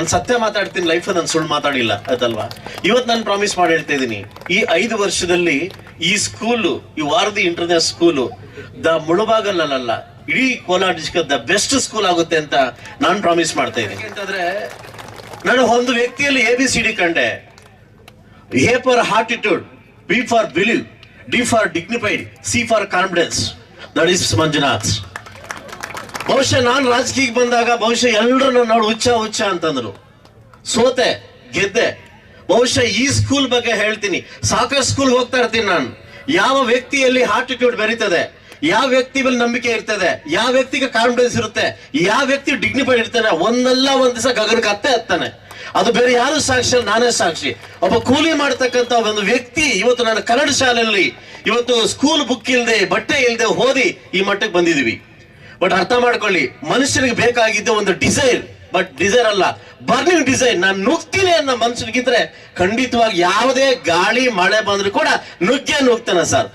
ನಾನು ಸತ್ಯ ಮಾತಾಡ್ತೀನಿ ಲೈಫ್ ನಾನು ಸುಳ್ಳು ಮಾತಾಡಿಲ್ಲ ಅದಲ್ವಾ ಇವತ್ತು ನಾನು ಪ್ರಾಮಿಸ್ ಮಾಡಿ ಹೇಳ್ತಾ ಇದ್ದೀನಿ ಈ ಐದು ವರ್ಷದಲ್ಲಿ ಈ ಸ್ಕೂಲು ಈ ವಾರದಿ ಇಂಟರ್ನ್ಯಾಷನಲ್ ಸ್ಕೂಲು ದ ಮುಳುಬಾಗಲಲ್ಲ ಇಡೀ Kolar district the best school ಆಗುತ್ತೆ ಅಂತ ನಾನು ಪ್ರಾಮಿಸ್ ಮಾಡ್ತಾ ಇದ್ದೀನಿ ಅಂತಂದ್ರೆ ನಾನು ಒಂದು ವ್ಯಕ್ತಿಯಲ್ಲಿ ಎ ಬಿ ಸಿ ಡಿ ಕಂಡೆ. A for attitude B for believe D for dignified C for confidence that is Manjunath. ಬಹುಶಃ ನಾನು ರಾಜಕೀಯಕ್ಕೆ ಬಂದಾಗ ಬಹುಶಃ ಎಲ್ಲರೂ ನನ್ನ ನೋಡಿ ಹುಚ್ಚ ಹುಚ್ಚ ಅಂತಂದ್ರು. ಸೋತೆ, ಗೆದ್ದೆ. ಬಹುಶಃ ಈ ಸ್ಕೂಲ್ ಬಗ್ಗೆ ಹೇಳ್ತೀನಿ. ಸಾಕಷ್ಟು ಸ್ಕೂಲ್ ಹೋಗ್ತಾ ಇರ್ತೀನಿ ನಾನು. ಯಾವ ವ್ಯಕ್ತಿಯಲ್ಲಿ ಆಟಿಟ್ಯೂಡ್ ಬೆರೀತದೆ, ಯಾವ ವ್ಯಕ್ತಿ ಮೇಲೆ ನಂಬಿಕೆ ಇರ್ತದೆ, ಯಾವ ವ್ಯಕ್ತಿಗೆ ಕಾನ್ಫಿಡೆನ್ಸ್ ಇರುತ್ತೆ, ಯಾವ ವ್ಯಕ್ತಿ ಡಿಗ್ನಿಫೈಡ್ ಇರ್ತಾನೆ, ಒಂದಲ್ಲ ಒಂದ್ ದಿವಸ ಗಗನಕ್ಕೆ ಅತ್ತೆ ಹತ್ತಾನೆ ಅದು ಬೇರೆ ಯಾರು ಸಾಕ್ಷಿ ನಾನೇ ಸಾಕ್ಷಿ. ಒಬ್ಬ ಕೂಲಿ ಮಾಡ್ತಕ್ಕಂತ ಒಂದು ವ್ಯಕ್ತಿ ಇವತ್ತು ನಾನು ಕನ್ನಡ ಶಾಲೆಯಲ್ಲಿ, ಇವತ್ತು ಸ್ಕೂಲ್ ಬುಕ್ ಇಲ್ಲದೆ ಬಟ್ಟೆ ಇಲ್ಲದೆ ಓದಿ ಈ ಮಟ್ಟಕ್ಕೆ ಬಂದಿದೀವಿ ಬಟ್ ಅರ್ಥ ಮಾಡ್ಕೊಳ್ಳಿ, ಮನುಷ್ಯನಿಗೆ ಬೇಕಾಗಿದ್ದ ಒಂದು ಡಿಸೈರ್ ಬಟ್ ಡಿಸೈರ್ ಅಲ್ಲ ಬರ್ನಿಂಗ್ ಡಿಸೈರ್ ನಾನು ನುಗ್ತೀನಿ ಅನ್ನೋ ಮನುಷ್ಯನಿಗಿದ್ರೆ ಖಂಡಿತವಾಗಿ ಯಾವುದೇ ಗಾಳಿ, ಮಳೆ ಬಂದ್ರು ಕೂಡ ನುಗ್ಗೆ ನುಗ್ತಾನ ಸರ್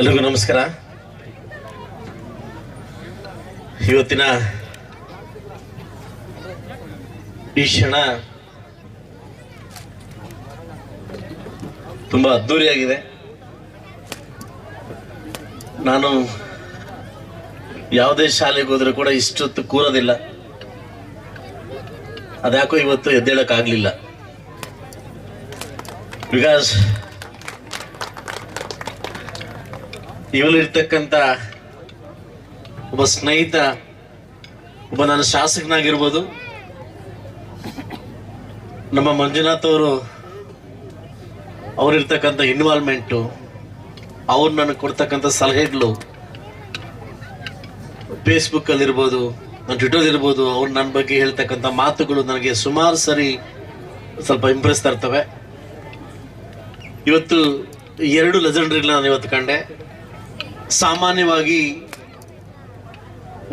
ಎಲ್ರಿಗೂ ನಮಸ್ಕಾರ. ಇವತ್ತಿನ ಈ ಕ್ಷಣ ತುಂಬಾ ಅದ್ದೂರಿಯಾಗಿದೆ. ನಾನು ಯಾವುದೇ ಶಾಲೆಗೆ ಹೋದ್ರೆ ಕೂಡ ಇಷ್ಟೊತ್ತು ಕೂರೋದಿಲ್ಲ. ಅದ್ಯಾಕೋ ಇವತ್ತು ಎದ್ದೇಳಕ್ಕಾಗ್ಲಿಲ್ಲ. ಬಿಕಾಸ್ ಇವಳಿರ್ತಕ್ಕಂಥ ಒಬ್ಬ ಸ್ನೇಹಿತ, ಒಬ್ಬ ನನ್ನ ಶಾಸಕನಾಗಿರ್ಬೋದು. ನಮ್ಮ ಮಂಜುನಾಥ್ ಅವರು, ಅವರಿರ್ತಕ್ಕಂಥ ಇನ್ವಾಲ್ವ್ಮೆಂಟು ಅವ್ರು ನನಗೆ ಕೊಡ್ತಕ್ಕಂಥ ಸಲಹೆಗಳು ಫೇಸ್ಬುಕ್ಕಲ್ಲಿರ್ಬೋದು ನನ್ನ ಟ್ವಿಟರ್ ಇರ್ಬೋದು, ಅವ್ರು ನನ್ನ ಬಗ್ಗೆ ಹೇಳ್ತಕ್ಕಂಥ ಮಾತುಗಳು ನನಗೆ ಸುಮಾರು ಸರಿ ಸ್ವಲ್ಪ ಇಂಪ್ರೆಸ್ ತರ್ತವೆ. ಇವತ್ತು ಎರಡು ಲೆಜೆಂಡ್ರಿಗಳನ್ನ ನಾನು ಇವತ್ತು ಕಂಡೆ. ಸಾಮಾನ್ಯವಾಗಿ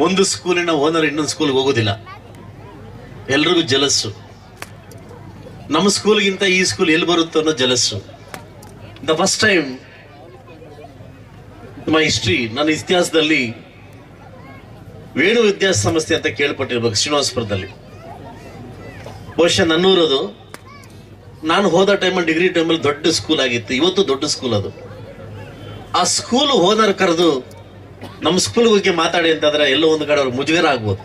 ಒಂದು ಸ್ಕೂಲಿನ ಓನರ್ ಇನ್ನೊಂದು ಸ್ಕೂಲ್ಗೆ ಹೋಗೋದಿಲ್ಲ. ಎಲ್ರಿಗೂ ಜಲಸ್ಸು ನಮ್ಮ ಸ್ಕೂಲ್ಗಿಂತ ಈ ಸ್ಕೂಲ್ ಎಲ್ಲಿ ಬರುತ್ತೋ ಅನ್ನೋ jealous the first time my history ನನ್ನ ಇತಿಹಾಸದಲ್ಲಿ ವೇಣು ವಿದ್ಯಾಸಂಸ್ಥೆ ಅಂತ ಕೇಳ್ಪಟ್ಟಿರ್ಬೇಕು ಶ್ರೀನಿವಾಸಪುರದಲ್ಲಿ. ಬಹುಶಃ ನನ್ನೂರದು. ನಾನು ಹೋದ ಟೈಮಲ್ಲಿ ಡಿಗ್ರಿ ಟೈಮಲ್ಲಿ ದೊಡ್ಡ ಸ್ಕೂಲ್ ಆಗಿತ್ತು. ಇವತ್ತು ದೊಡ್ಡ ಸ್ಕೂಲ್ ಅದು. ಆ ಸ್ಕೂಲ್ ಓನರ್ ಕರೆದು ನಮ್ಮ ಸ್ಕೂಲ್ ಬಗ್ಗೆ ಮಾತಾಡಿ ಅಂತಂದ್ರೆ ಎಲ್ಲೋ ಒಂದು ಕಡೆ ಅವ್ರಿಗೆ ಮುಜುಗರ ಆಗ್ಬೋದು.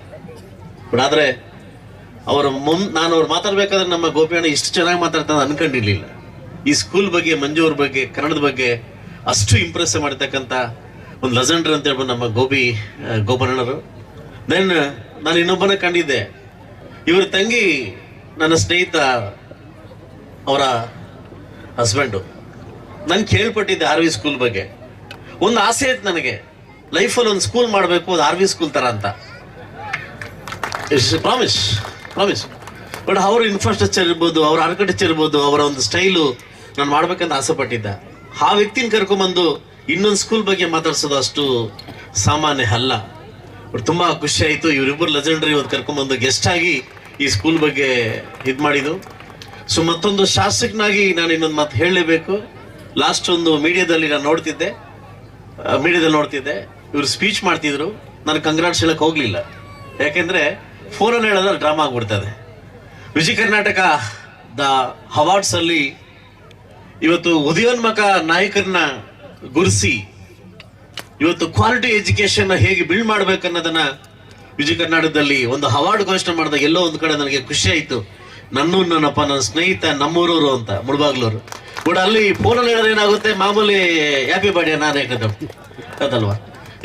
ಬಟ್ ಆದ್ರೆ ಅವರ ಮುನ್ ನಾನು ಅವ್ರು ಮಾತಾಡ್ಬೇಕಾದ್ರೆ ನಮ್ಮ ಗೋಪಿಯಣ್ಣ ಇಷ್ಟು ಚೆನ್ನಾಗಿ ಮಾತಾಡ್ತಾನೆ ಅನ್ಕೊಂಡಿರ್ಲಿಲ್ಲ. ಈ ಸ್ಕೂಲ್ ಬಗ್ಗೆ ಮಂಜು ಅವ್ರ ಬಗ್ಗೆ, ಕನ್ನಡದ ಬಗ್ಗೆ ಅಷ್ಟು ಇಂಪ್ರೆಸ್ ಮಾಡಿರ್ತಕ್ಕಂಥ ಒಂದು ಲೆಜೆಂಡರ್ ಅಂತ ಹೇಳ್ಬೋದು ನಮ್ಮ ಗೋಪಿ ಗೋಪಣ್ಣರು ದೆನ್ ನಾನು ಇನ್ನೊಬ್ಬನ ಕಂಡಿದ್ದೆ. ಇವ್ರ ತಂಗಿ ನನ್ನ ಸ್ನೇಹಿತ ಅವರ ಹಸ್ಬೆಂಡು ನಾನು ಕೇಳ್ಪಟ್ಟಿದ್ದೆ ಆರ್ ವಿ ಸ್ಕೂಲ್ ಬಗ್ಗೆ. ಒಂದು ಆಸೆ ಇತ್ತು ನನಗೆ. ಲೈಫಲ್ಲಿ ಒಂದು ಸ್ಕೂಲ್ ಮಾಡಬೇಕು, ಅದು ಆರ್ ವಿ ಸ್ಕೂಲ್ ಥರ ಅಂತ. ಪ್ರಾಮಿಸ್ ಪ್ರಾಮಿಸ್ ಬಟ್ ಅವ್ರ ಇನ್ಫ್ರಾಸ್ಟ್ರಕ್ಚರ್ ಇರ್ಬೋದು ಅವ್ರ ಆರ್ಕಿಟೆಕ್ಚರ್ ಇರ್ಬೋದು, ಅವರ ಒಂದು ಸ್ಟೈಲು ನಾನು ಮಾಡ್ಬೇಕಂತ ಆಸೆ ಪಟ್ಟಿದ್ದ ಆ ವ್ಯಕ್ತಿನ ಕರ್ಕೊಂಬಂದು ಇನ್ನೊಂದು ಸ್ಕೂಲ್ ಬಗ್ಗೆ ಮಾತಾಡ್ಸೋದು ಅಷ್ಟು ಸಾಮಾನ್ಯ ಅಲ್ಲ. ಬಟ್ ತುಂಬ ಖುಷಿ ಆಯಿತು. ಇವರಿಬ್ಬರು ಲೆಜೆಂಡ್ರಿ ಇವತ್ತು ಕರ್ಕೊಂಬಂದು ಗೆಸ್ಟ್ ಆಗಿ ಈ ಸ್ಕೂಲ್ ಬಗ್ಗೆ ಇದು ಮಾಡಿದ್ದು. ಸೊ ಮತ್ತೊಂದು ಶಾಸಕನಾಗಿ ನಾನು ಇನ್ನೊಂದು ಮಾತು ಹೇಳಲೇಬೇಕು. ಲಾಸ್ಟ್ ಒಂದು ಮೀಡಿಯಾದಲ್ಲಿ ನಾನು ನೋಡ್ತಿದ್ದೆ. ಮೀಡಿಯಾದಲ್ಲಿ ನೋಡ್ತಿದ್ದೆ. ಇವರು ಸ್ಪೀಚ್ ಮಾಡ್ತಿದ್ರು. ನಾನು ಕಂಗ್ರಾಟ್ಸ್ ಹೇಳಕ್ಕೆ ಹೋಗಲಿಲ್ಲ. ಯಾಕೆಂದ್ರೆ ಫೋನಲ್ಲಿ ಹೇಳೋದ್ರೆ ಡ್ರಾಮಾ ಆಗ್ಬಿಡ್ತದೆ. ವಿಜಯ ಕರ್ನಾಟಕ ದ ಅವಾರ್ಡ್ಸ್ ಅಲ್ಲಿ ಇವತ್ತು ಉದಯೋನ್ಮುಖ ನಾಯಕರನ್ನ ಗುರುಸಿ ಇವತ್ತು ಕ್ವಾಲಿಟಿ ಎಜುಕೇಶನ್ ಹೇಗೆ ಬಿಲ್ಡ್ ಮಾಡ್ಬೇಕನ್ನೋದನ್ನ ವಿಜಯ ಕರ್ನಾಟಕದಲ್ಲಿ ಒಂದು ಅವಾರ್ಡ್ ಘೋಷಣೆ ಮಾಡಿದಾಗ ಎಲ್ಲೋ ಒಂದು ಕಡೆ ನನಗೆ ಖುಷಿ ಆಯಿತು. ನನ್ನೂ ನನ್ನಪ್ಪ, ನನ್ನ ಸ್ನೇಹಿತ, ನಮ್ಮೂರವರು ಅಂತ, ಮುಳಬಾಗ್ಲೂರು. ಬಟ್ ಅಲ್ಲಿ ಫೋನಲ್ಲಿ ಹೇಳಿದ್ರೆ ಏನಾಗುತ್ತೆ? ಮಾಮೂಲಿ ಹ್ಯಾಪಿ ಬರ್ಡೇ ನಾನು ಕದ ಅದಲ್ವಾ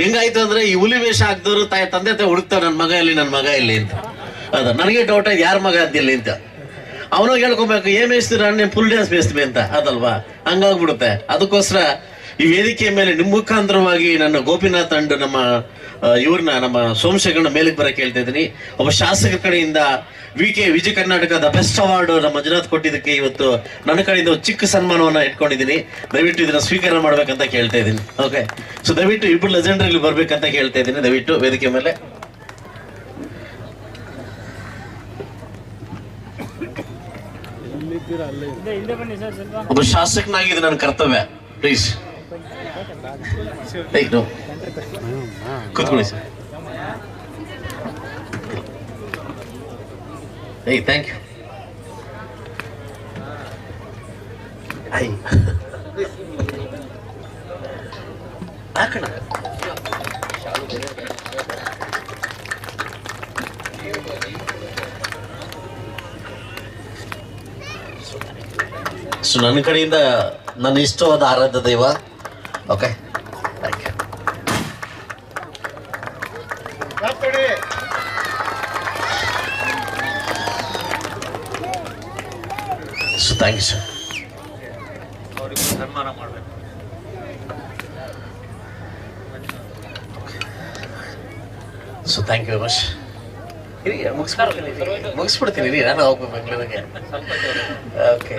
ಹೆಂಗಾಯ್ತು ಅಂದ್ರೆ ಈ ಹುಲಿ ವೇಷ ಹಾಕ್ದವ್ರು ತಾಯಿ ತಂದೆ ತಾಯಿ ಹುಡುಕ್ತಾರೆ ನನ್ನ ಮಗ ಇಲ್ಲಿ ನನ್ನ ಮಗ ಇಲ್ಲಿ ಅಂತ. ಅದ, ನನಗೆ ಡೌಟ್ ಆಯ್ತು, ಯಾರ ಮಗ ಅದಿಲ್ಲ ಅಂತ. ಅವನು ಹೇಳ್ಕೊಬೇಕು ಏನ್ ಮೇಯಿಸ್ತೀರ ನೀನು ಫುಲ್ ಡ್ಯಾನ್ಸ್ ಮೇಯಿಸ್ತೀವಿ ಅಂತ. ಅದಲ್ವಾ? ಹಂಗಾಗ್ಬಿಡುತ್ತೆ. ಅದಕ್ಕೋಸ್ಕರ ಈ ವೇದಿಕೆ ಮೇಲೆ ನಿಮ್ಮ ಮುಖಾಂತರವಾಗಿ ನನ್ನ ಗೋಪಿನಾಥ್ ಅಂಡ್ ನಮ್ಮ ಇವ್ರನ್ನ ನಮ್ಮ ಸೋಮಶೇಖರನ ಮೇಲಕ್ಕೆ ಬರಕ್ಕೆ ಹೇಳ್ತಾ ಇದ್ದೀನಿ. ಒಬ್ಬ ಶಾಸಕರ ಕಡೆಯಿಂದ ವಿ ಕೆ ವಿಜಯ ಕರ್ನಾಟಕದ ಬೆಸ್ಟ್ ಅವಾರ್ಡ್ ನಮ್ಮ ಮಂಜುನಾಥ್ ಕೊಟ್ಟಿದ್ದಕ್ಕೆ ಇವತ್ತು ನನ್ನ ಕಡೆಯಿಂದ ಚಿಕ್ಕ ಸನ್ಮಾನವನ್ನ ಇಟ್ಕೊಂಡಿದ್ದೀನಿ. ದಯವಿಟ್ಟು ಇದನ್ನ ಸ್ವೀಕಾರ ಮಾಡ್ಬೇಕಂತ ಕೇಳ್ತಾ ಇದ್ದೀನಿ. ಓಕೆ ಸೊ ದಯವಿಟ್ಟು ಇಬ್ಬರು ಲೆಜೆಂಡರ್ ಇಲ್ಲಿ ಬರ್ಬೇಕಂತ ಕೇಳ್ತಾ ಇದ್ದೀನಿ. ದಯವಿಟ್ಟು ವೇದಿಕೆ ಮೇಲೆ. ಒಬ್ಬ ಶಾಸಕನಾಗಿ ಇದು ನನ್ನ ಕರ್ತವ್ಯ. ಪ್ಲೀಸ್ ಕೂತ್ಕೊಳ್ಳಿ ಸರ್ ಏಯ್ ಥ್ಯಾಂಕ್ ಯು ಐ ಹಾಕೋಣ ಸೊ ನನ್ನ ಕಡೆಯಿಂದ ನನ್ನ ಇಷ್ಟವಾದ ಆರಾಧ್ಯ ದೈವ. Okay so thank you sir so thank you much ಇರಿ. ಮುಗಿಸ್ಬಿಡ್ತೀನಿ ಮುಗಿಸ್ಬಿಡ್ತೀನಿ ಇರಿ. ನಾನು ಹೋಗ್ಬೇಕು ಬೆಂಗಳೂರಿಗೆ. Okay.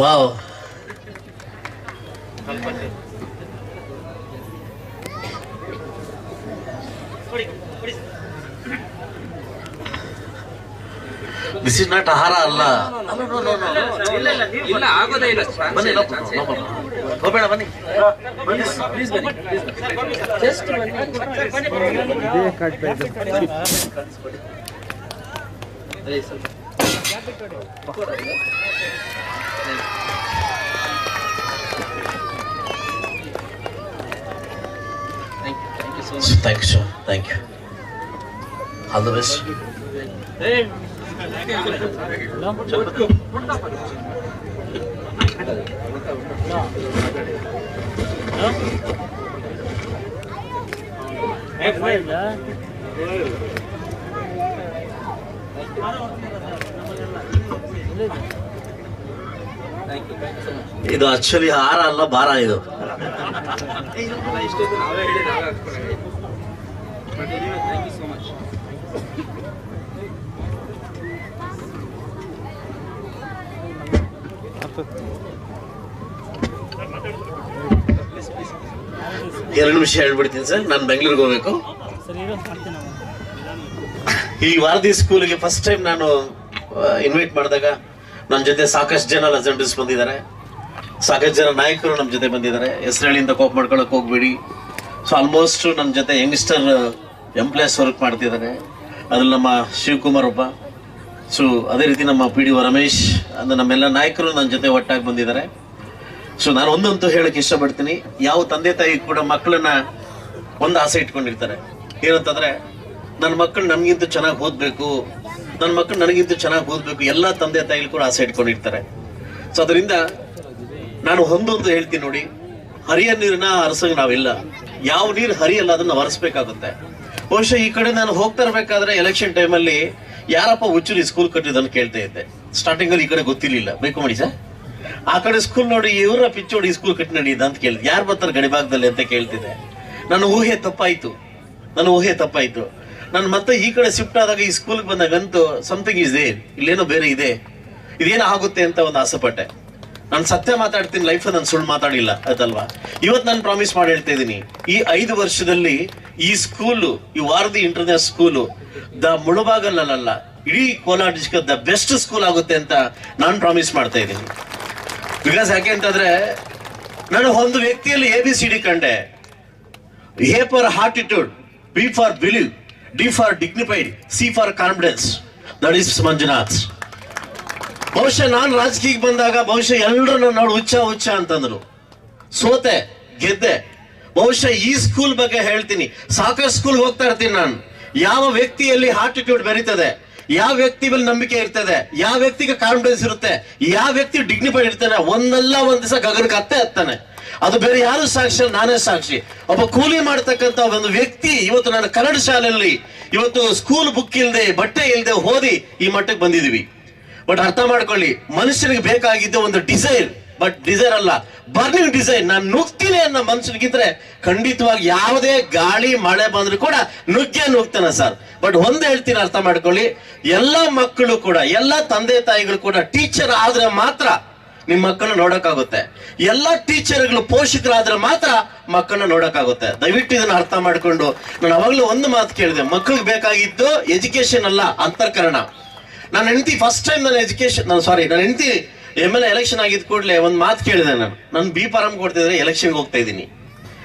Wow this is not ಆಹಾರ ಅಲ್ಲ ಇಲ್ಲ ಆಗೋದೇ ಇಲ್ಲ. ಬನ್ನಿ. ಹೋಗ್ಬೇಡ ಬನ್ನಿ thank you sir thank you all the best ಇದು ಆಕ್ಚುಲಿ ಹಾರ ಅಲ್ಲ ಭಾರ ಇದು. ಇಷ್ಟೊತ್ತು ನಾವೇ ಎರಡು ನಿಮಿಷ ಹೇಳ್ಬಿಡ್ತೀನಿ ಸರ್. ನಾನು ಬೆಂಗಳೂರಿಗೆ ಹೋಗ್ಬೇಕು. ಈ ವಾರದಿ ಸ್ಕೂಲ್ಗೆ ಫಸ್ಟ್ ಟೈಮ್ ನಾನು ಇನ್ವೈಟ್ ಮಾಡಿದಾಗ ನನ್ನ ಜೊತೆ ಸಾಕಷ್ಟು ಜನ ಲೆಜೆಂಡರ್ಸ್ ಬಂದಿದ್ದಾರೆ. ಸಾಕಷ್ಟು ಜನ ನಾಯಕರು ನಮ್ಮ ಜೊತೆ ಬಂದಿದ್ದಾರೆ. ಹೆಸರಳಿಯಿಂದ ಕೋಪ್ ಮಾಡ್ಕೊಳಕ್ ಹೋಗ್ಬೇಡಿ. ಸೊ ಆಲ್ಮೋಸ್ಟ್ ನನ್ನ ಜೊತೆ ಯಂಗ್ಸ್ಟರ್ ಎಂಪ್ಲಾಯ್ಸ್ ವರ್ಕ್ ಮಾಡ್ತಿದ್ದಾರೆ. ಅದ್ರಲ್ಲಿ ನಮ್ಮ ಶಿವಕುಮಾರ್ ಒಬ್ಬ. ಸೊ ಅದೇ ರೀತಿ ನಮ್ಮ ಪಿ ಡಿ ರಮೇಶ್ ಅಂದ್ರೆ ನಮ್ಮೆಲ್ಲ ನಾಯಕರು ನನ್ನ ಜೊತೆ ಒಟ್ಟಾಗಿ ಬಂದಿದ್ದಾರೆ. ಸೊ ನಾನು ಒಂದಂತೂ ಹೇಳಕ್ಕೆ ಇಷ್ಟಪಡ್ತೀನಿ. ಯಾವ ತಂದೆ ತಾಯಿ ಕೂಡ ಮಕ್ಕಳನ್ನ ಒಂದು ಆಸೆ ಇಟ್ಕೊಂಡಿರ್ತಾರೆ. ಏನಂತಂದ್ರೆ ನನ್ನ ಮಕ್ಕಳು ನಮಗಿಂತ ಚೆನ್ನಾಗಿ ಓದ್ಬೇಕು ನನ್ನ ಮಕ್ಕಳು ನನಗಿಂತ ಚೆನ್ನಾಗಿ ಓದ್ಬೇಕು, ಎಲ್ಲ ತಂದೆ ತಾಯಿಗಳು ಕೂಡ ಆಸೆ ಇಟ್ಕೊಂಡಿರ್ತಾರೆ. ಸೊ ಅದರಿಂದ ನಾನು ಒಂದೊಂದು ಹೇಳ್ತೀನಿ ನೋಡಿ, ಹರಿಯ ನೀರನ್ನ ಹರಿಸಂಗ್ ನಾವಿಲ್ಲ. ಯಾವ ನೀರು ಹರಿಯಲ್ಲ ಅದನ್ನ ಹರಿಸ್ಬೇಕಾಗುತ್ತೆ ಬಹುಶಃ ಈ ಕಡೆ ನಾನು ಹೋಗ್ತಾ ಇರ್ಬೇಕಾದ್ರೆ ಎಲೆಕ್ಷನ್ ಟೈಮಲ್ಲಿ ಯಾರಪ್ಪ ಹುಚ್ಚುರಿ ಸ್ಕೂಲ್ ಕಟ್ಟಿದ್ದನ್ನು ಕೇಳ್ತಾ ಇದ್ದೆ? ಸ್ಟಾರ್ಟಿಂಗ್ ಅಲ್ಲಿ ಈ ಕಡೆ ಗೊತ್ತಿರ್ಲಿಲ್ಲ. ಬೇಕು ಮಾಡಿ ಸರ್. ಆ ಕಡೆ ಸ್ಕೂಲ್ ನೋಡಿ ಇವರ ಪಿಚ್ಚೋಡಿ ಸ್ಕೂಲ್ ಕಟ್ಟಿ ನಡೀದ ಅಂತ ಕೇಳಿದೆ. ಯಾರು ಬರ್ತಾರೆ ಗಡಿಭಾಗದಲ್ಲಿ ಅಂತ ಕೇಳ್ತಿದ್ದೆ. ನನ್ನ ಊಹೆ ತಪ್ಪಾಯ್ತು. ನನ್ನ ಊಹೆ ತಪ್ಪಾಯ್ತು. ನಾನು ಮತ್ತೆ ಈ ಕಡೆ ಶಿಫ್ಟ್ ಆದಾಗ ಈ ಸ್ಕೂಲ್ಗೆ ಬಂದಾಗಂತೂ ಸಮಥಿಂಗ್ ಇಸ್ ದೇ ಇಲ್ಲೇನೋ ಬೇರೆ ಇದೆ. ಇದೇನು ಆಗುತ್ತೆ ಅಂತ ಒಂದು ಆಸೆ ಪಟ್ಟೆ ನಾನು ಸತ್ಯ ಮಾತಾಡ್ತೀನಿ ಲೈಫ್ ನಾನು ಸುಳ್ಳು ಮಾತಾಡಿಲ್ಲ ಅದಲ್ವಾ ಇವತ್ತು ನಾನು ಪ್ರಾಮಿಸ್ ಮಾಡಿ ಹೇಳ್ತಾ ಇದ್ದೀನಿ. ಈ ಐದು ವರ್ಷದಲ್ಲಿ ಈ ಸ್ಕೂಲು ಈ ವಾರದಿ ಇಂಟರ್ನ್ಯಾಷನಲ್ ಸ್ಕೂಲು ದ ಮುಳುಬಾಗಲಲ್ಲ ಇಡೀ Kolar district the best school ಆಗುತ್ತೆ ಅಂತ ನಾನು ಪ್ರಾಮಿಸ್ ಮಾಡ್ತಾ ಇದ್ದೀನಿ. ಬಿಕಾಸ್ ಯಾಕೆ ಅಂತಂದ್ರೆ, ನಾನು ಒಂದು ವ್ಯಕ್ತಿಯಲ್ಲಿ ಎ ಬಿ ಸಿ ಡಿ ಕಂಡೆ. A for attitude B for believe D for dignified C for confidence that is Manjunath. ಬಹುಶಃ ನಾನು ರಾಜಕೀಯಕ್ಕೆ ಬಂದಾಗ ಬಹುಶಃ ಎಲ್ಲರೂ ನನ್ನ ನೋಡಿ ಹುಚ್ಚ ಹುಚ್ಚ ಅಂತಂದ್ರು. ಸೋತೆ, ಗೆದ್ದೆ. ಬಹುಶಃ ಈ ಸ್ಕೂಲ್ ಬಗ್ಗೆ ಹೇಳ್ತೀನಿ. ಸಾಕಷ್ಟು ಸ್ಕೂಲ್ ಹೋಗ್ತಾ ಇರ್ತೀನಿ ನಾನು. ಯಾವ ವ್ಯಕ್ತಿಯಲ್ಲಿ ಆಟಿಟ್ಯೂಡ್ ಬೆರೀತದೆ, ಯಾವ ವ್ಯಕ್ತಿ ಮೇಲೆ ನಂಬಿಕೆ ಇರ್ತದೆ, ಯಾವ ವ್ಯಕ್ತಿಗೆ ಕಾನ್ಫಿಡೆನ್ಸ್ ಇರುತ್ತೆ, ಯಾವ ವ್ಯಕ್ತಿ ಡಿಗ್ನಿಫೈಡ್ ಇರ್ತಾನೆ, ಒಂದಲ್ಲ ಒಂದ್ ದಿವಸ ಗಗನಕ್ಕೆ ಅತ್ತೆ ಹತ್ತಾನೆ. ಅದು ಬೇರೆ ಯಾರು ಸಾಕ್ಷಿ ನಾನೇ ಸಾಕ್ಷಿ. ಒಬ್ಬ ಕೂಲಿ ಮಾಡ್ತಕ್ಕಂತ ಒಂದು ವ್ಯಕ್ತಿ ಇವತ್ತು ನಾನು ಕನ್ನಡ ಶಾಲೆಯಲ್ಲಿ, ಇವತ್ತು ಸ್ಕೂಲ್ ಬುಕ್ ಇಲ್ಲದೆ ಬಟ್ಟೆ ಇಲ್ಲದೆ ಓದಿ ಈ ಮಟ್ಟಕ್ಕೆ ಬಂದಿದೀವಿ ಬಟ್ ಅರ್ಥ ಮಾಡ್ಕೊಳ್ಳಿ, ಮನುಷ್ಯನಿಗೆ ಬೇಕಾಗಿದ್ದ ಒಂದು ಡಿಸೈರ್ ಬಟ್ ಡಿಸೈರ್ ಅಲ್ಲ ಬರ್ನಿಂಗ್ ಡಿಸೈನ್ ನಾನು ನುಗ್ತೀನಿ ಅನ್ನೋ ಮನುಷ್ಯನಿಗಿದ್ರೆ ಖಂಡಿತವಾಗಿ ಯಾವುದೇ ಗಾಳಿ, ಮಳೆ ಬಂದ್ರು ಕೂಡ ನುಗ್ಗೆ ನುಗ್ತಾನೆ ಸರ್. ಬಟ್ ಒಂದು ಹೇಳ್ತೀನಿ ಅರ್ಥ ಮಾಡ್ಕೊಳ್ಳಿ, ಎಲ್ಲ ಮಕ್ಕಳು ಕೂಡ, ಎಲ್ಲ ತಂದೆ ತಾಯಿಗಳು ಕೂಡ ಟೀಚರ್ ಆದ್ರೆ ಮಾತ್ರ ನಿಮ್ ಮಕ್ಕಳನ್ನ ನೋಡಕ್ಕಾಗುತ್ತೆ. ಎಲ್ಲ ಟೀಚರ್ಗಳು ಪೋಷಕರಾದ್ರೆ ಮಾತ್ರ ಮಕ್ಕಳನ್ನ ನೋಡಕ್ಕಾಗುತ್ತೆ. ದಯವಿಟ್ಟು ಇದನ್ನ ಅರ್ಥ ಮಾಡ್ಕೊಂಡು, ನಾನು ಅವಾಗ್ಲೂ ಒಂದು ಮಾತು ಕೇಳಿದೆ ಮಕ್ಕಳಿಗೆ ಬೇಕಾಗಿದ್ದು ಎಜುಕೇಶನ್ ಅಲ್ಲ, ಅಂತರ್ಕರಣ. ನನ್ನ ಹೆಂಡತಿ ಫಸ್ಟ್ ಟೈಮ್ ನನ್ನ ಎಜುಕೇಶನ್ ನಾನು ಸಾರಿ ನನ್ನ ಹೆಂಡತಿ ಎಂ ಎಲ್ ಎಲೆಕ್ಷನ್ ಆಗಿದ್ ಕೂಡಲೇ ಒಂದು ಮಾತು ಕೇಳಿದೆ ನಾನು. ನಾನು ಬಿ ಫಾರಂ ಕೊಡ್ತಿದ್ರೆ ಎಲೆಕ್ಷನ್ಗೆ ಹೋಗ್ತಾ ಇದ್ದೀನಿ.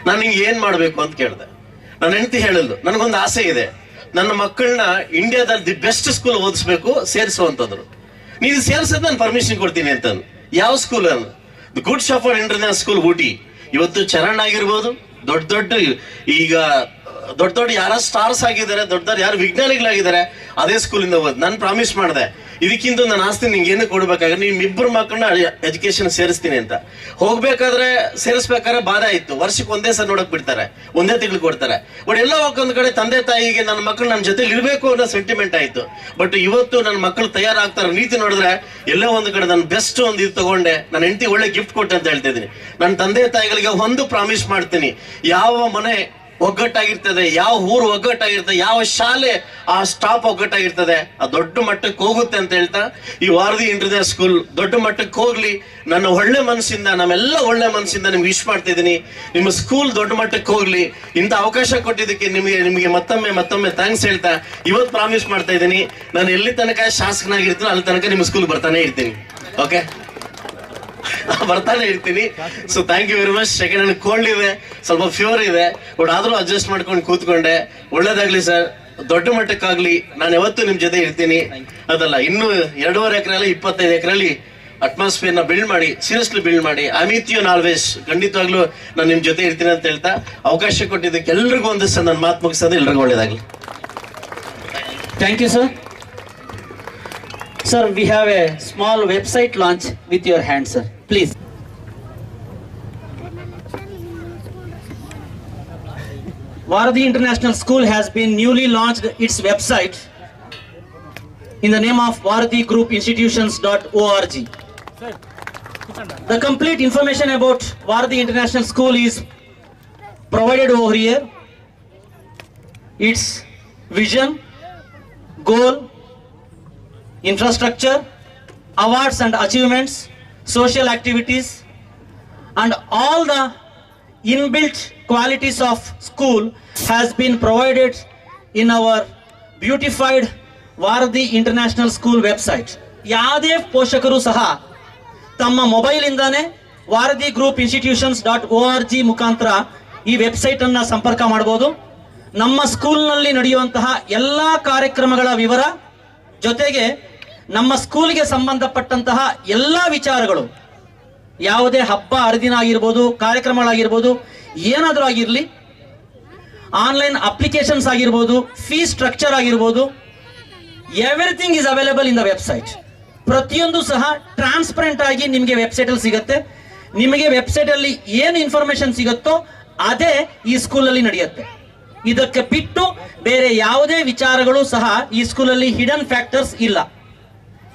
ನಾನು ಹಿಂಗೆ ಏನ್ ಮಾಡ್ಬೇಕು ಅಂತ ಕೇಳಿದೆ. ನನ್ನ ಹೆಂಡತಿ ಹೇಳಿದ್ಲು ನನಗೊಂದು ಆಸೆ ಇದೆ. ನನ್ನ ಮಕ್ಕಳನ್ನ ಇಂಡಿಯಾದಲ್ಲಿ ದಿ ಬೆಸ್ಟ್ ಸ್ಕೂಲ್ ಓದಿಸ್ಬೇಕು, ಸೇರಿಸುವಂತಂದ್ರು. ನೀನು ಸೇರ್ಸದ್ ನಾನು ಪರ್ಮಿಷನ್ ಕೊಡ್ತೀನಿ ಅಂತಂದು. ಯಾವ ಸ್ಕೂಲ್ ಅನ್ನು Good Shepherd international school Ooty. ಇವತ್ತು ಚರಣ್ ಆಗಿರ್ಬೋದು, ದೊಡ್ಡ ದೊಡ್ಡ ಈಗ ದೊಡ್ಡ ದೊಡ್ಡ ಯಾರ ಸ್ಟಾರ್ಸ್ ಆಗಿದ್ದಾರೆ, ದೊಡ್ಡ ದೊಡ್ಡ ಯಾರು ವಿಜ್ಞಾನಿಗಳಾಗಿದ್ದಾರೆ, ಅದೇ ಸ್ಕೂಲಿಂದ ಓದ್ ನಾನು ಪ್ರಾಮಿಸ್ ಮಾಡಿದೆ, ಇದಕ್ಕಿಂತ ನನ್ನ ಆಸ್ತಿ ನಿಂಗೆ ಏನು ಕೊಡ್ಬೇಕಾದ್ರೆ ನಿಮ್ ಇಬ್ಬರು ಮಕ್ಕಳನ್ನ ಎಜುಕೇಶನ್ ಸೇರಿಸ್ತೀನಿ ಅಂತ. ಹೋಗ್ಬೇಕಾದ್ರೆ ಸೇರಿಸ್ಬೇಕಾದ್ರೆ ಬಾಧೆ ಆಯ್ತು. ವರ್ಷಕ್ಕೆ ಒಂದೇ ಸರ್ ನೋಡಕ್ ಬಿಡ್ತಾರೆ. ಒಂದೇ ತಿಂಗಳು ಕೊಡ್ತಾರೆ. ಬಟ್ ಎಲ್ಲ ಒಂದ್ ಕಡೆ ತಂದೆ ತಾಯಿಗೆ ನನ್ನ ಮಕ್ಕಳು ನನ್ನ ಜೊತೆ ಇರಬೇಕು ಅನ್ನೋ ಸೆಂಟಿಮೆಂಟ್ ಆಯ್ತು. ಬಟ್ ಇವತ್ತು ನನ್ನ ಮಕ್ಕಳು ತಯಾರಾಗ್ತಾರೆ. ನೀತಿ ನೋಡಿದ್ರೆ ಎಲ್ಲೋ ಒಂದು ಕಡೆ ನಾನು ಬೆಸ್ಟ್ ಒಂದು ಇದು ತಗೊಂಡೆ. ನನ್ನ ಹೆಂಡತಿ ಒಳ್ಳೆ ಗಿಫ್ಟ್ ಕೊಟ್ಟೆ ಅಂತ ಹೇಳ್ತಾ ಇದ್ದೀನಿ ನನ್ನ ತಂದೆ ತಾಯಿಗಳಿಗೆ ಒಂದು ಪ್ರಾಮಿಸ್ ಮಾಡ್ತೀನಿ. ಯಾವ ಮನೆ ಒಗ್ಗಟ್ಟಾಗಿರ್ತದೆ, ಯಾವ ಊರು ಒಗ್ಗಟ್ಟಾಗಿರ್ತದೆ, ಯಾವ ಶಾಲೆ ಆ ಸ್ಟಾಪ್ ಒಗ್ಗಟ್ಟಾಗಿರ್ತದೆ, ಆ ದೊಡ್ಡ ಮಟ್ಟಕ್ಕೆ ಹೋಗುತ್ತೆ ಅಂತ ಹೇಳ್ತಾ, ಈ ವಾರದಿ ಇಂಟರ್ನ್ಯಾಷನಲ್ ಸ್ಕೂಲ್ ದೊಡ್ಡ ಮಟ್ಟಕ್ಕೆ ಹೋಗ್ಲಿ, ನನ್ನ ಒಳ್ಳೆ ಮನಸ್ಸಿಂದ, ನಮ್ಮೆಲ್ಲ ಒಳ್ಳೆ ಮನಸ್ಸಿಂದ ನಿಮ್ಗೆ ವಿಶ್ ಮಾಡ್ತಾ ಇದ್ದೀನಿ. ನಿಮ್ಮ ಸ್ಕೂಲ್ ದೊಡ್ಡ ಮಟ್ಟಕ್ಕೆ ಹೋಗ್ಲಿ, ಇಂಥ ಅವಕಾಶ ಕೊಟ್ಟಿದ್ದಕ್ಕೆ ನಿಮಗೆ ನಿಮಗೆ ಮತ್ತೊಮ್ಮೆ ಮತ್ತೊಮ್ಮೆ ಥ್ಯಾಂಕ್ಸ್ ಹೇಳ್ತಾ, ಇವತ್ತು ಪ್ರಾಮಿಸ್ ಮಾಡ್ತಾ ಇದ್ದೀನಿ, ನಾನು ಎಲ್ಲಿ ತನಕ ಶಾಸಕನಾಗಿರ್ತೀನಿ ಅಲ್ಲಿ ತನಕ ನಿಮ್ಮ ಸ್ಕೂಲ್ ಬರ್ತಾನೆ ಇರ್ತೀನಿ. ಓಕೆ ಬರ್ತಾನೆ ಇರ್ತೀನಿ. So thank you very much second hand cold ಇದೆ ಸ್ವಲ್ಪ ಫ್ಯೂರ್ ಇದೆ. ಬಟ್ ಆದ್ರೂ ಅಡ್ಜಸ್ಟ್ ಮಾಡ್ಕೊಂಡು ಕೂತ್ಕೊಂಡೆ. ಒಳ್ಳೇದಾಗ್ಲಿ ಸರ್ ದೊಡ್ಡ ಮಟ್ಟಕ್ಕಾಗ್ಲಿ ನಾನು ಯಾವತ್ತೂ ನಿಮ್ ಜೊತೆ ಇರ್ತೀನಿ. ಅದಲ್ಲ, ಇನ್ನು ಎರಡೂವರೆ ಎಕರೆಯಲ್ಲಿ ಇಪ್ಪತ್ತೈದು ಎಕರೆಯಲ್ಲಿ ಅಟ್ಮಾಸ್ಫಿಯರ್ನ ಬಿಲ್ಡ್ ಮಾಡಿ ಸೀರಿಯಸ್ಲಿ ಬಿಲ್ಡ್ ಮಾಡಿ ಅಮಿತ್ಯು ನಾಲ್ವೇಜ್ ಆಲ್ವೇಸ್ ಖಂಡಿತವಾಗ್ಲೂ ನಾನು ನಿಮ್ ಜೊತೆ ಇರ್ತೀನಿ ಅಂತ ಹೇಳ್ತಾ, ಅವಕಾಶ ಕೊಟ್ಟಿದ್ದಕ್ಕೆ ಎಲ್ರಿಗೂ ಒಂದು ಸರ್ ನನ್ನ ಮಾತು ಮುಗಿಸೋದು ಎಲ್ರಿಗೂ ಒಳ್ಳೇದಾಗ್ಲಿ. Thank you sir. Sir, we have a small website launch with your hand, sir. Please. Varadi International School has been newly launched its website in the name of varadigroupinstitutions.org. The complete information about Varadi International School is provided over here. Its vision, goal, infrastructure, awards and achievements, social activities, and all the inbuilt qualities of school has been provided in our beautified Varadi International School website. ಯಾವುದೇ ಪೋಷಕರು ಸಹ ತಮ್ಮ ಮೊಬೈಲಿಂದಾನೇ Varadi group institutions dot O R G ಮುಖಾಂತರ ಈ website ಅನ್ನ ಸಂಪರ್ಕ ಮಾಡಬಹುದು ನಮ್ಮ ಸ್ಕೂಲ್ನಲ್ಲಿ ನಡೆಯುವಂತಹ ಎಲ್ಲ ಕಾರ್ಯಕ್ರಮಗಳ ವಿವರ ಜೊತೆಗೆ ನಮ್ಮ ಸ್ಕೂಲ್ಗೆ ಸಂಬಂಧಪಟ್ಟಂತಹ ಎಲ್ಲ ವಿಚಾರಗಳು, ಯಾವುದೇ ಹಬ್ಬ ಹರಿದಿನ ಆಗಿರ್ಬೋದು, ಕಾರ್ಯಕ್ರಮಗಳಾಗಿರ್ಬೋದು, ಏನಾದರೂ ಆಗಿರಲಿ ಆನ್ಲೈನ್ ಅಪ್ಲಿಕೇಶನ್ಸ್ ಆಗಿರ್ಬೋದು ಫೀ ಸ್ಟ್ರಕ್ಚರ್ ಆಗಿರ್ಬೋದು everything is available in the website ಪ್ರತಿಯೊಂದು ಸಹ ಟ್ರಾನ್ಸ್ಪರೆಂಟ್ ಆಗಿ ನಿಮಗೆ ವೆಬ್ಸೈಟ್ ಅಲ್ಲಿ ಸಿಗುತ್ತೆ. ನಿಮಗೆ ವೆಬ್ಸೈಟ್ ಅಲ್ಲಿ ಏನು ಇನ್ಫಾರ್ಮೇಶನ್ ಸಿಗುತ್ತೋ ಅದೇ ಈ ಸ್ಕೂಲಲ್ಲಿ ನಡೆಯುತ್ತೆ. ಇದಕ್ಕೆ ಬಿಟ್ಟು ಬೇರೆ ಯಾವುದೇ ವಿಚಾರಗಳು ಸಹ ಈ ಸ್ಕೂಲಲ್ಲಿ ಹಿಡನ್ ಫ್ಯಾಕ್ಟರ್ಸ್ ಇಲ್ಲ.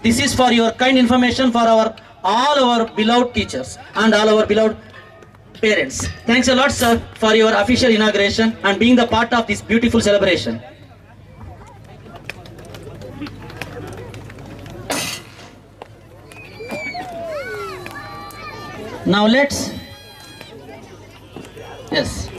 This is for your kind information for our all our beloved teachers and all our beloved parents. Thanks a lot, sir, for your official inauguration and being the part of this beautiful celebration. Now let's, yes.